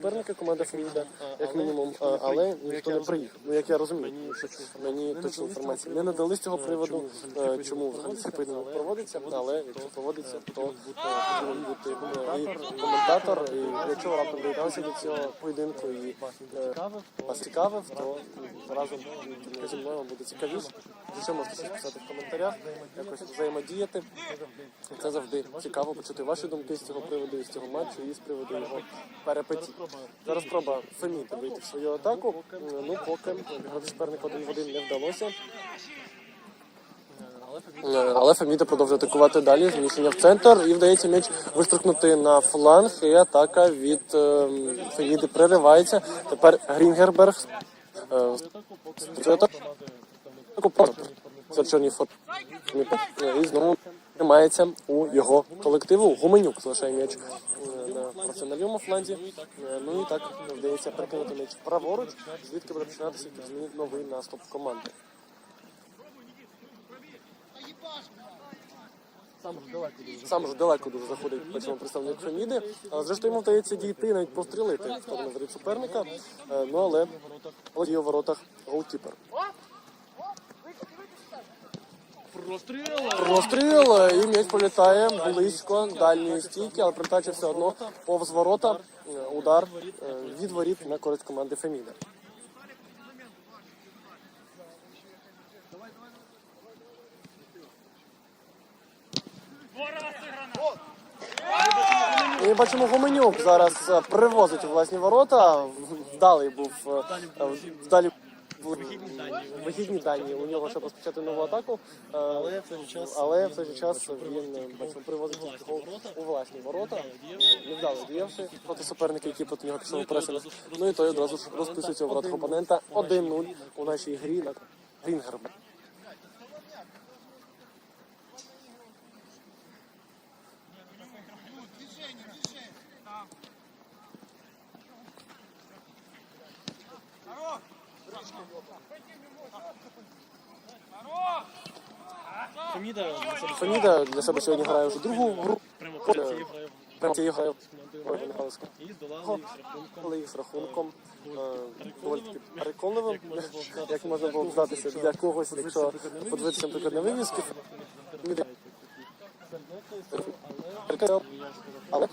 суперника команда Феміда, як мінімум, але ніхто не приїхав. Ну як я розумію, мені точну інформацію не надали з цього приводу, е, чому взагалі цей поєдинок проводиться, але якщо проводиться, то е, повинен бути е, і коментатор, і якщо раптом доєдналися до цього поєдинку і е, вас цікавив, то разом зі мною буде цікавіше. Що можете писати в коментарях, якось взаємодіяти. Це завжди цікаво почути ваші думки з цього приводу, з цього матчу, і з приводу його перепитів. Зараз спроба Феміти вийти в свою атаку. Ну, поки грати суперник один в один не вдалося. Але Феміда продовжує атакувати далі, зміщення в центр і вдається м'яч вистрикнути на фланг. І атака від е, Феміди переривається. Тепер Грінгерберг. е, Це чорній формі. І знову тримається у його колективу. Гуменюк залишає м'яч е, на професіональному фланзі. Е, Ну і так вдається перекинути м'яч праворуч, звідки буде починатися новий наступ команди. Сам ж далеко дуже заходить по цьому представник Феміди. Але зрештою йому вдається дійти, навіть пострілити в сторону воріт суперника. Е, Ну але володіє у воротах голкіпер. Простріл, е, і м'яч політає близько дальньої стійки, але прилітаючи все одно повз ворота. Е, Удар е, від воріт на користь команди Феміда. І бачимо, Гуменюк зараз е, привозить власні ворота. Вдалий був вдалі вигідні дані у нього, щоб розпочати нову атаку. Е, Але в той же час але в той же час він е, привозить гол у власні ворота, невдало діявши проти суперника, який проти нього пішов пресинг. Ну і той одразу ж розписується у воротах опонента 1-0 у нашій грі на Рінгербе. Феміда для себе сьогодні грає вже другу гру. прямо цією грає. Але їх з рахунком е, доволі таки переконливим, як можна було б здатися для когось, якщо подивитися, наприклад, на вивіски. Переконав, але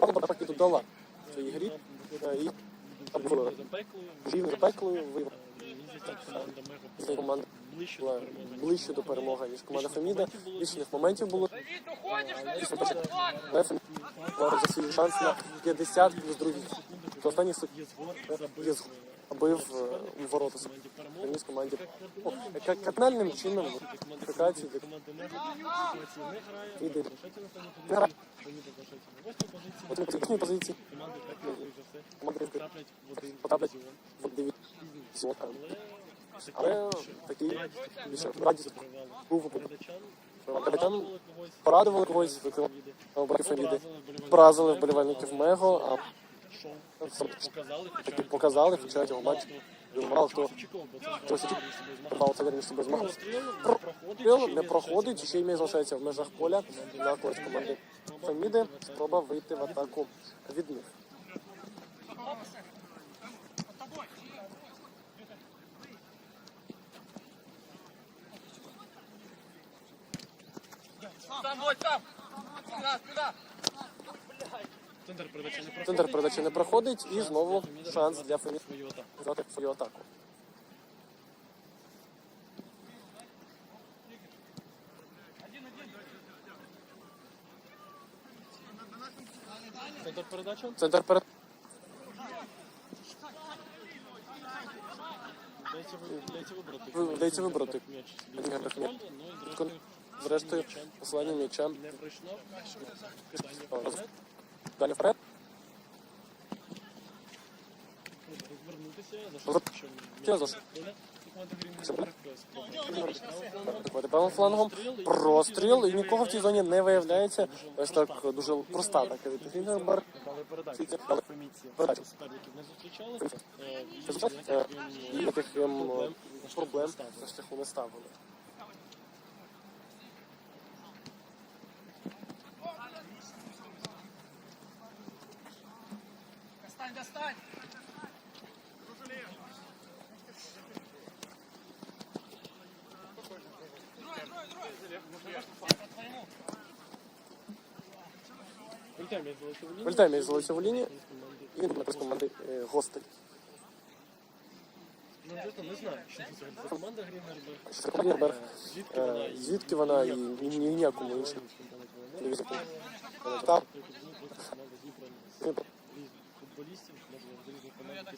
навпаки додала. Своїй грі е, і запеклою виявила Мені команда Мега команда ближче була до перемоги. ближче до перемоги, ніж команда Феміда. Більше моментів було. Феміда мала за свій шанс на 50 плюс другий. До останніх секунд з- бив е, у ворота Феміс команді. Кардинальним чином для команди не грає. Не грає. Феміда залишається на восьмій позиції. От на позиції Команди так, за все, команда потраплять в один потраплять дивізіон. в дивізіон. Але такий більше радість був Капітан порадували когось. Образили Вразили вболівальників Мего, а таки показали, хоча цього матчу мало хто хтось мав це між собою змагав. Не проходить, ще й проходить, ще й м'яч залишається в межах поля на користь команди Феміди. Спроба вийти в атаку від них. Центр передачі не проходить. Центр передачі не проходить і знову шанс для атаку. взяти свою атаку. Центр передача. Центр перед Вдається ви- вдається вибрати. Ви- вдається вибрати. М'яч собі Один на грав фронт, м'яч. ну і зрештою зрештою послання м'яча не пройшло. Вперед. далі вперед. Правим флангом. Простріл і нікого в цій зоні не виявляється. Ось так дуже проста така від Грінгерберг. Дали передачу. Передачу. суперників не зустрічали. Е, і таких ем, проблем на. Залишив лінію. Вильтай м'яч залишив в. Команди. І напис команди е, гостей. Ну, чесно, не знаю, що це за команда Грінерберг. Це Грінберг? Звідки вона Е, і Звідки вона і ні ні- ніякому іншому. Так, Команда зібрана з різних футболістів, можливо, з різних команд, які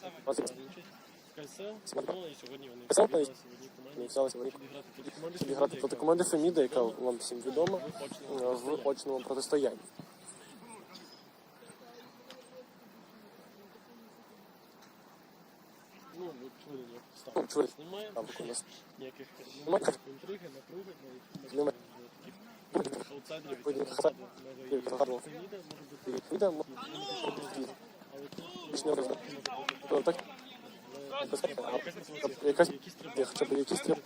ну, і сьогодні вони Кальсе, в одній команді. взялися. Щоб грати проти команди, Феміда, яка вам всім відома е, в очному протистоянні. Ну, от чоловік Ну, Немає Там у нас ніяких інтриги, напруги, навіть Немає. таких аутсайдерів, які. Феміда, може бути, Так. А якась треба хоча б якісь триб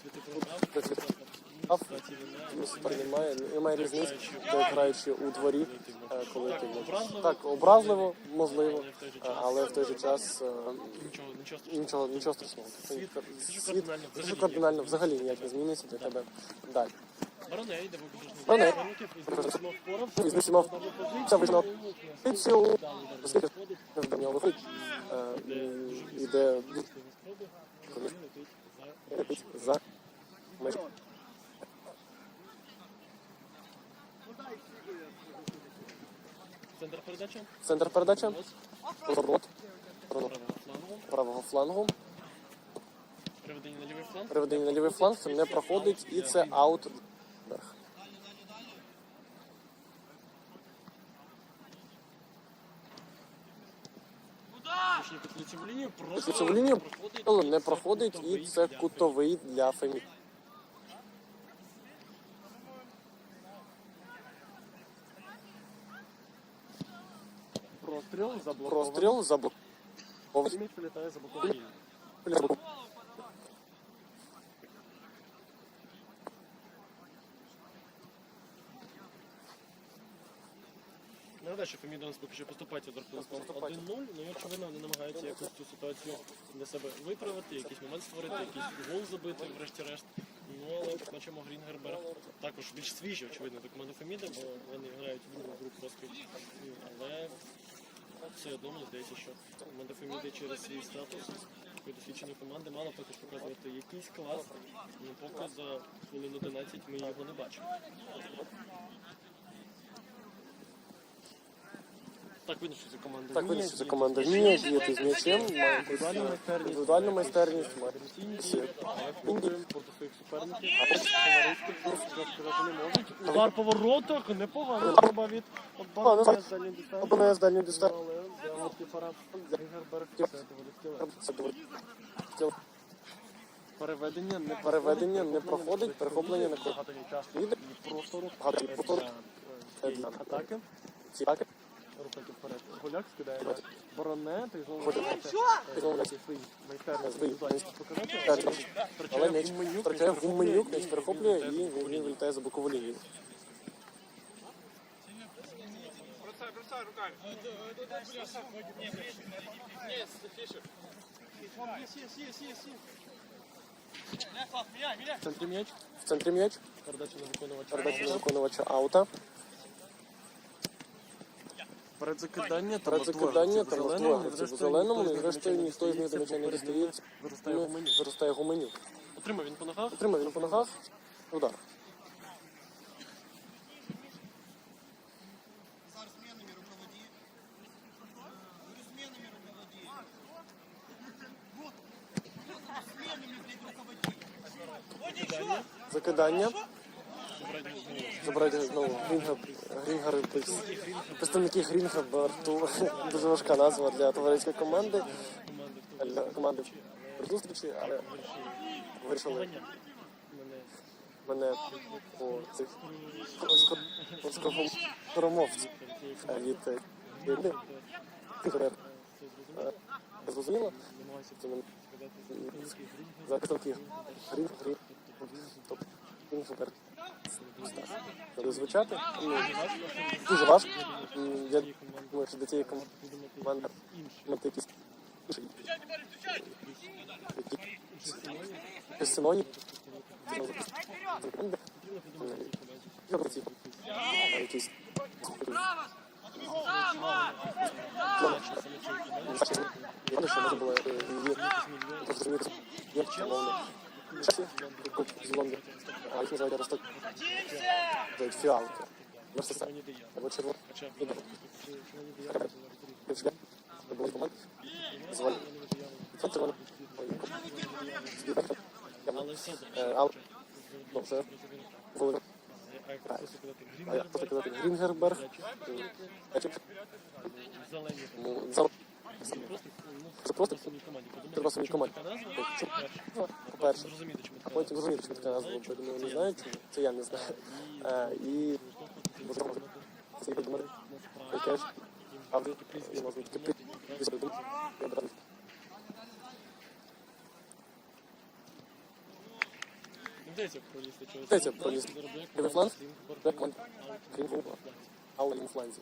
працювати Ну, немає, немає різниці, граючи у дворі, е, коли ти так образливо, можливо, Але в той же е, час але в той же час е, нічого, нічого страшного. Світ- кардинально взагалі ніяк не зміниться для тебе далі. Із усіма впорався. Із усіма Дали позицію, оскільки виходить, нього виходить, іде за летить центр передачі. Центр передачі, Ось, правого флангу. Переведення на лівий фланг. переведення на лівий фланг, це не проходить, і це аут. Лінію. Просто Лицеву лінію, але не проходить, і це кутовий для Фемі. Простріл, заблокований. Простріл заблокований. Фемі вилітає за Нагадаю, що нас поки що поступається з рахунком 1-0, ну і очевидно вони намагаються якось цю ситуацію для себе виправити, якийсь момент створити, якийсь гол забити, врешті-решт. Ну але бачимо Грінгерберг також більш свіжі, очевидно, до команди Феміда, бо вони грають в другу гру поспіль. Ну, Але все одно мені здається, що команда Феміди через свій статус такої досвідченої команди мала також показувати якийсь клас. Ну поки за хвилин 11 ми його не бачимо. Так видно, що це команда. Так видно, що це команда вміє діяти з м'ячем, має індивідуальну майстерність, має просто. Удар по воротах, непогано треба від оборони з дальньої дистанції. обороняє з дальньої дистанції. Але для голкіпера це доволі стіле. Переведення не Переведення не проходить, перехоплення не проходить. багато простору Багато атаки. Атаки Рухайте вперед. Голяк скидає на Бороне, та й знову Знову е, свої майстерність Свої. показати. Але м'яч Гуменюк, втрачає Гуменюк, перехоплює, м'яч перехоплює і він вилітає за бокову лінію. В центрі м'яч. В центрі м'яч, Передача на виконувача. передача на виконувача аута. Перед та Перед закидання там роздвоє гравців у зеленому, і зрештою ніхто із них до м'яча не дістається. Виростає Гуменюк. Отримав він по ногах. Отримав він по ногах. Удар. Забрати знову Грінга, Грінгер, представники Грінга Барту. Дуже важка назва для товариської команди. Для команди при зустрічі, але вирішили Мене по цих від е, від Грінга. Е, Зрозуміло? не за представників Грінг, Грінг, тобто Грінгер. Буде звучати? Ну, дуже важко. Я думаю, що до цієї команди мати якісь синонім. якісь я не що може було е, її зрозуміти. Є умовно. Часі, з Лондона. А їх називають росток. Називають фіалки. Версиса. Червоні дияволи. Або червоно. Хоча Ну, да. червоні це зараз команд. Звали. Це червоно. Але все Е, добре. Але, ну, це були. А як просто сказати А як просто казати Грінгерберг, Грінгерберг. Зелені. Це просто самій команді. Це просто самій Подумати, команді. чому така назва? Чому? Перше. Ну, А потім зрозуміти, чому така назва. бо думаю, не знаю, чому. Це я не знаю. Е, І це і придумати. Яке ж? І можна таке придумати. Я брав. Не пролізти через фланг, пролізти. Лівий фланг, крім флангу. Але фланзі.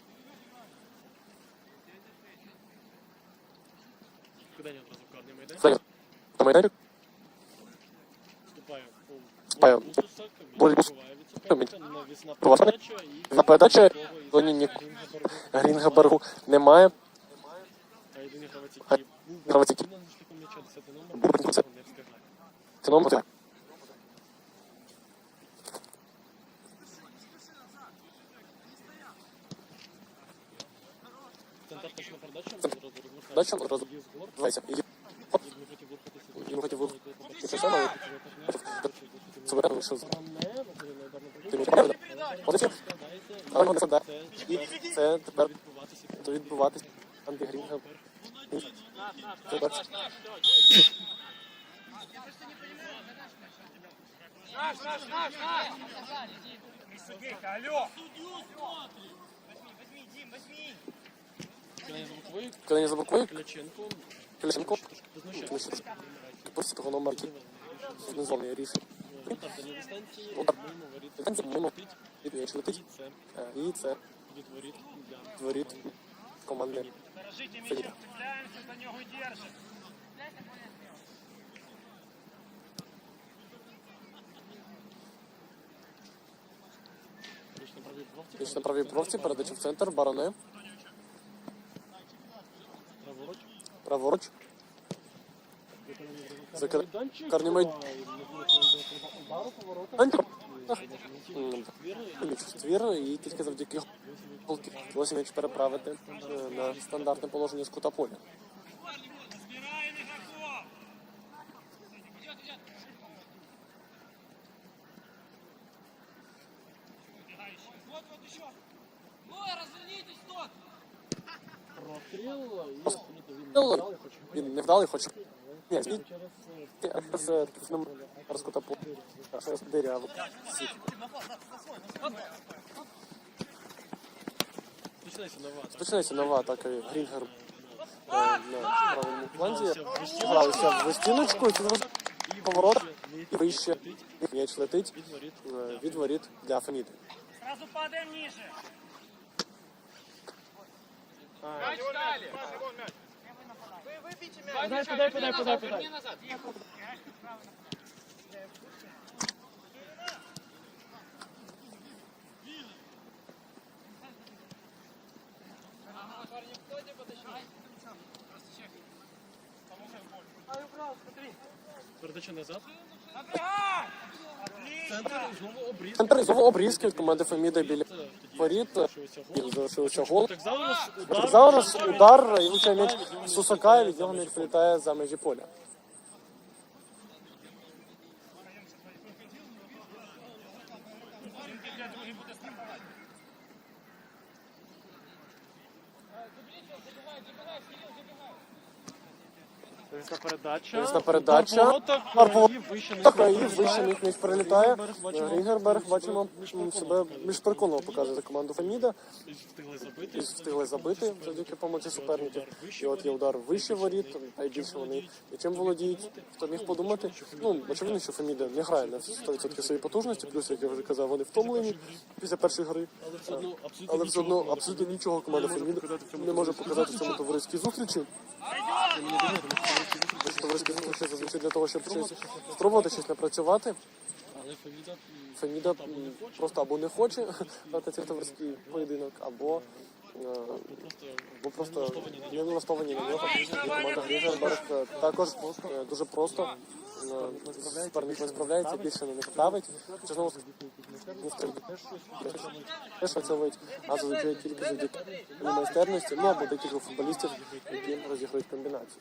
Кидання одразу в карний майдан. Фланг. На майдані Вступає у Вступає бой Бутуса, бой Бутуса. відбиває від суперника, навісна Провасна. передача і На передача Лоні Нік. Немає. А єдиний гравець, який був гравець, який- на штиком м'яча 10 номер, Був цього це- Це номер. Центр точно передача, одразу розвертається. Передача, одразу. Є згор, Дивіться. І він не хотів рухатися. Він хотів рух- Вибір вийшов. Стороне, виходить на ударну Ти не це це тепер відбуватися. то відбуватись. Андрій Грінгер. Тепер Кидання за боковий, коли не заблокує, Кляченко, що просто того номер знизовний. Удар воріт. Дистанція мимо. І м'яч І летить. це Е, І це. Дворіт команди. Дорожите Филипп. мячом, за него и держим. Річ на правій бровці, М'яч передача в центр, бароне, праворуч. праворуч. Виконання За за кар- майданчик. карний майд- А, і не було цього удару поворота. Анчо. І, М, М'яч в твір, і тільки завдяки голки. Вдалося переправити е, на стандартне положення з кута поля. Разбираем игроков. Вот, вот еще. Простріл, і абсолютно він Ну, не вдалий, хоч вдалий, хоч ні, через е, з з таким з кута диряво. починається нова атака. Грінгер на правому фланзі. Гралися в стіночку, і поворот і вище. М'яч летить Від воріт. е, від воріт для Феміди. Сразу падаем ниже. Подай, подай, подай, подай, подай. Передача назад. Центр знову обріз. Центр знову обрізки від команди Феміда біля воріт. залишився гол. Так зараз удар. І м'яч Сусака, і від нього м'яч вилітає за межі поля. Передача. Навісна передача. По і вище не них м'яч прилітає. Грінгерберг, бачимо, себе більш переконливо показує за команду Феміда. І Встигли забити. І встигли забити завдяки помилці суперників. І от є удар вище воріт, найбільше вони чим володіють. Хто міг подумати? Ну, очевидно, що Феміда не грає на 100% своїй потужності, плюс, як я вже казав, вони втомлені після першої гри. Але все одно абсолютно нічого команда Феміда не може показати в цьому товариській зустрічі. Товариські зустрічі зазвичай для того, щоб щось спробувати щось напрацювати. Але Феміда Феміда просто або не хоче дати цей товариський поєдинок, або е, бо просто не налаштовані на нього. І команда Гріжа також е, дуже просто е, не справляється, більше не ставить. Чи знову. Теж працьовують, а зазвичай тільки завдяки майстерності, ну або декілька футболістів, які розіграють комбінацію.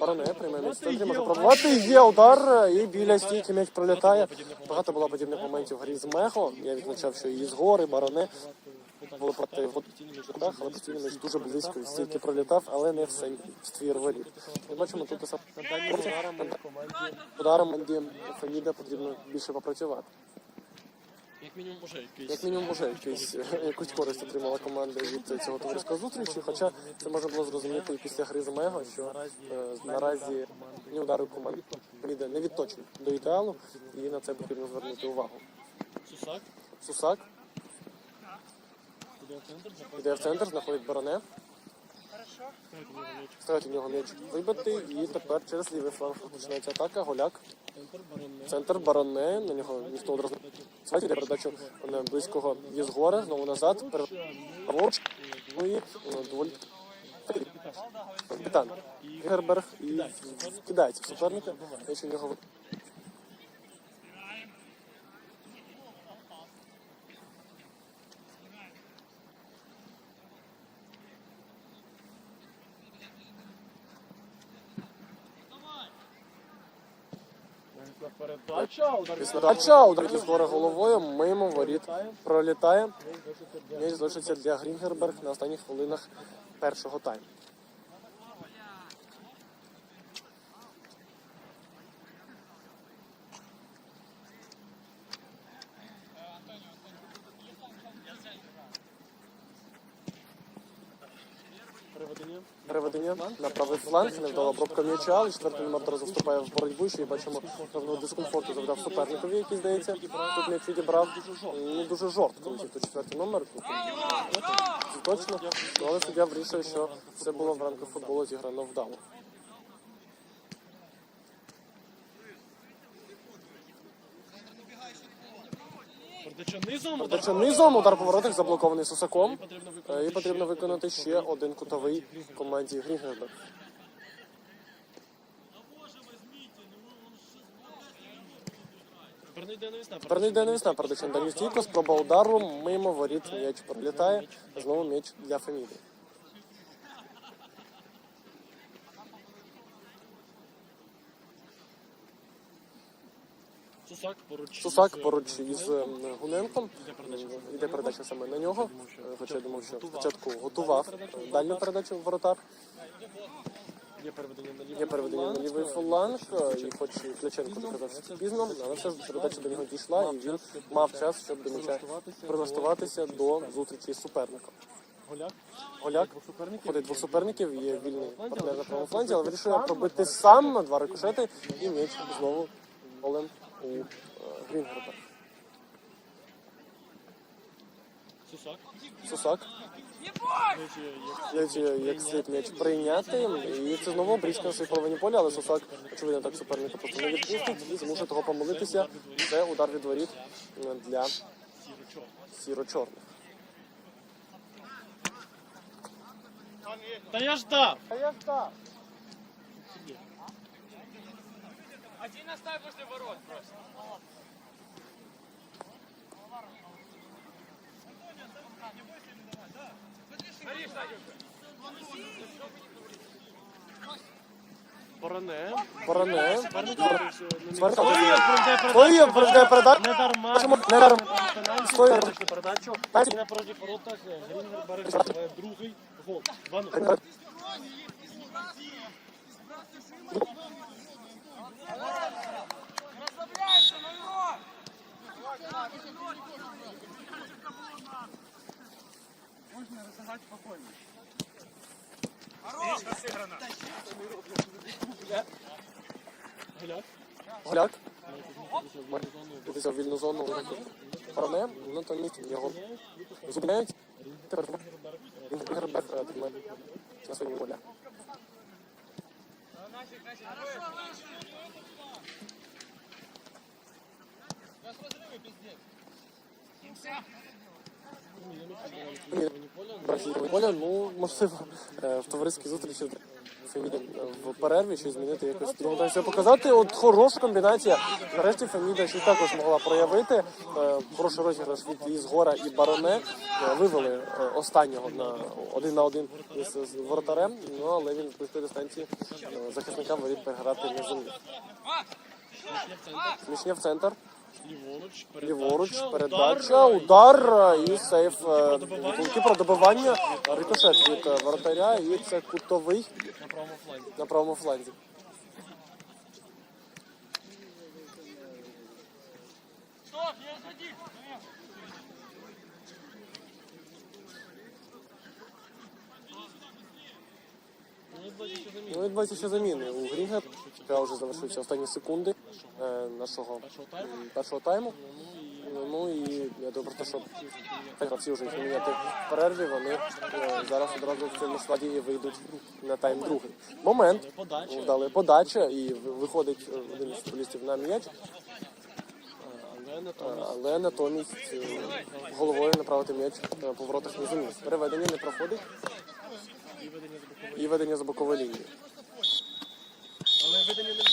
Бароне в центрі, може пробувати. Є удар, і біля стійки м'яч пролітає. Багато було подібних моментів в грі з Мехо. Я відзначав, що і з гори, бароне було в воротах, але постійно дуже близько від стійки пролітав, але не в сам в ствір воріт. Ми бачимо тут ударом Феміда потрібно більше попрацювати. Як мінімум вже якийсь. Як мінімум, вже якийсь, якусь користь отримала команда від цього товариського зустрічі. Хоча це можна було зрозуміти і після гри з Мего, що е, наразі ні удари команд Феміда не відточені до ідеалу, і на це потрібно звернути увагу. Сусак. Сусак Туди в центр. в знаходить бароне. Ставить у нього м'яч. Вибитий, і тепер через лівий фланг починається атака. Голяк, Центр, бароне, на нього ніхто одразу не йде передачу на близького є згори, знову назад, переворот, ну і е, доволі капітан. Герберг і кидається в суперника, м'яч у нього передача. Удар Передача, удар головою, мимо воріт пролітає. М'яч залишиться для Грінгерберг на останніх хвилинах першого тайму. переведення. Переведення на правий фланг, невдала обробка м'яча, але четвертий номер одразу вступає в боротьбу, що і бачимо певного дискомфорту завдав суперникові, який здається, тут м'яч відібрав не дуже жорстко, летів тут четвертий номер. Точно, Ну, але суддя вирішує, що це було в рамках футболу зіграно вдало. Передача низом. Удар. Передача низом, удар по воротах заблокований Сусаком. Е. І потрібно виконати ще один кутовий команді Грінгерберг. Перний день весна передача на дальню стійку, спроба удару, мимо воріт м'яч пролітає, знову м'яч для Феміди. Сусак поруч. Сусак поруч із е, Гуненком. Йде передача саме на нього. Е, Хоча я думав, що спочатку готував е, дальню передачу в воротар. Є переведення на лівий. Переведення на лівий фланг, і хоч Кляченко доказав, пізно, але все ж передача до нього дійшла, і він мав час, щоб до м'яча прилаштуватися до зустрічі з суперником. Голяк. Голяк ходить двох суперників, є вільний партнер на правому фланзі, але вирішує пробити сам на два рикошети і м'яч знову голем у е, Грінгерберг. Сусак. Сусак. Третій, як слід м'яч прийняти, і це знову брізка на своїй половині поля, але Сусак, очевидно, так суперника просто не відпустить і змусить того помилитися. Це удар від воріт для сіро-чорних. Та я ж дав. А я так. Один оставь возле ворот просто. Бароне. Бороне. Зверху. Ой, прожде передачу. Не дарма. Не дарма. Передачу, на порожніх воротах Грінгерберг забиває другий гол. 2-0. Расслабляйся, Майор! Можно разыграть спокойно. Хорош! сыграно. Гляд. Гляк. Дивися вільну зону. Парне, натомість його зупиняють. Тепер Гербер е, тримає на своєму полі. Бразильського поля, ну можливо, е, в товариській зустрічі Феміді в перерві щось змінити якось другому таймі показати. От хороша комбінація. Нарешті Феміда щось також могла проявити. Е, Хороший розіграш від Ізгора і Бароне. Е, Вивели е, останнього на один на один із воротарем, ну але він з близької дистанції е, захисника воріт переграти не зумів. Смішня в центр. Ліворуч, Ліворуч, передача, передача, удар. е, і сейф е, голкіпера добивання, рикошет від е, воротаря, і це кутовий На правому фланзі. на правому фланзі. Стоп, я один! Ну, відбувається ще заміни у Грінга. Яка вже завершуються останні секунди е, нашого м, першого тайму. Ну, і я думаю, про те, що так, гравці вже їх міняти в перерві, вони е, зараз одразу в цьому складі і вийдуть на тайм другий. Момент. Вдали подача і виходить е, один із футболістів на м'яч. Але натомість головою направити м'яч е, по воротах не зумів. Переведення не проходить І ведення з бокової. лінії.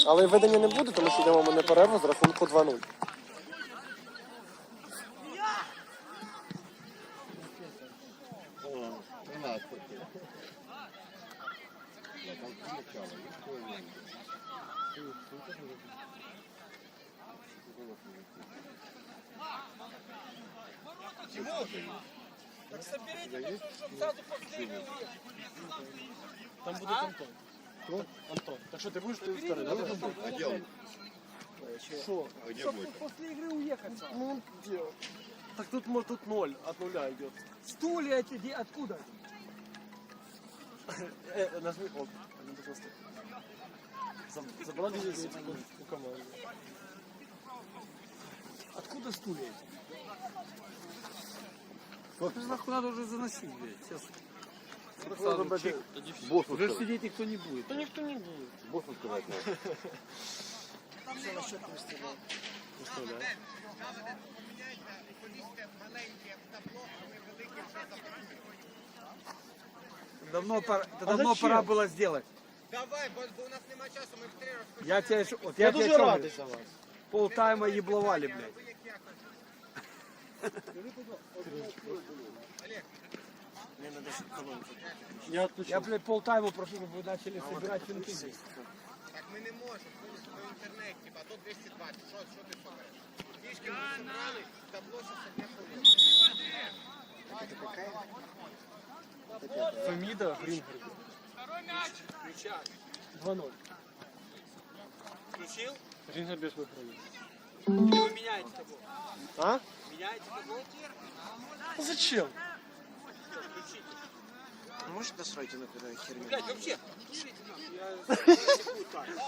Але ведення не буде. Не тому що йдемо ми на перерву з рахунку 2-0. Так соберите, так что, чтобы Там будет а? Антон. Кто? Антон. Так что ты будешь ты второй, да? А где он? Что? А где будет? После игры уехать. Ну, где? Так тут, может, тут ноль, от нуля идет. Стулья эти, откуда? Э, э нажми он. Забрал здесь у команды. Откуда стулья эти? Нахуй надо уже заносить, блядь. Сейчас. Сразу чик. Боссу Уже сказать. сидеть никто не будет. Та ніхто не буде. Боссу сказать надо. Виставляє. Давно пора, это давно зачем? пора было сделать. Давай, бо, бо у нас нема часу, ми в три розпочали. Я тебе, ж- вот Я я, тебе дуже радий говорю, за вас. полтайма ебловали, блядь. Я отключу. Я, блядь, полтайма прошу, чтобы вы начали собирать финты. Так ми не можемо, винести в інтернет, типа, до 220. Що, що ти собереш? Фішки ми собрали, табло зараз одне повинно. Феміда Грінгер. Второй мяч. Включай. 2-0. Включил? Грінгер більш виграє. А? Ну, и вы меняете. А? Меняете того? Зачем? Может, насройте на куда херню? Блять, вообще.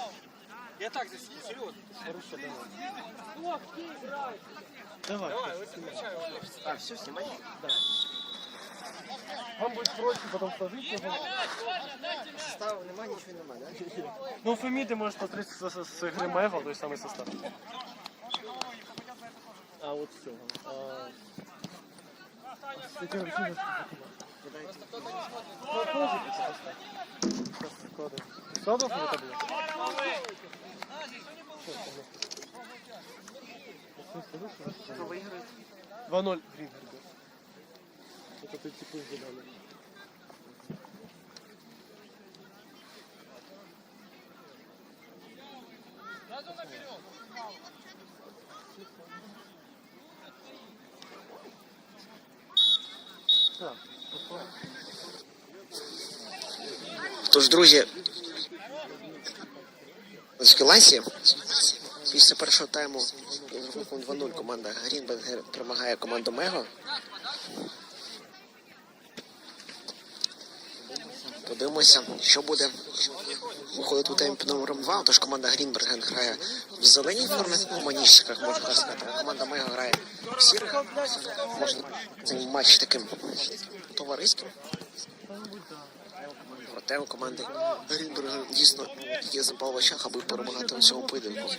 Я так. здесь серьезно. Хорошо, давай. Давай. Давай, вот отвечаю. А, все, снимай? Да. Вам будет проще потом сложить. Его. Состав нема, ничего нема, да? Ну, Фемиды может смотреть с, с, с, то есть самый состав. А от з цього. Складов не табло? Кто выиграет? 2-0 Грінгер був. Это ти типу зелений. Тож, друзі, З Лансі після першого тайму з рахунком 2-0 команда Грінбенгер перемагає команду Мего. Подивимося, що буде виходити у таймі під номером 2. Тож команда Грінберген грає в зеленій формі, ну, маніжчиках, можна сказати. Команда Мего грає в сірих. Можна цей матч таким товариським. Проте у команди Грінберга дійсно є запал в очах, аби перемагати у цьому поєдинку.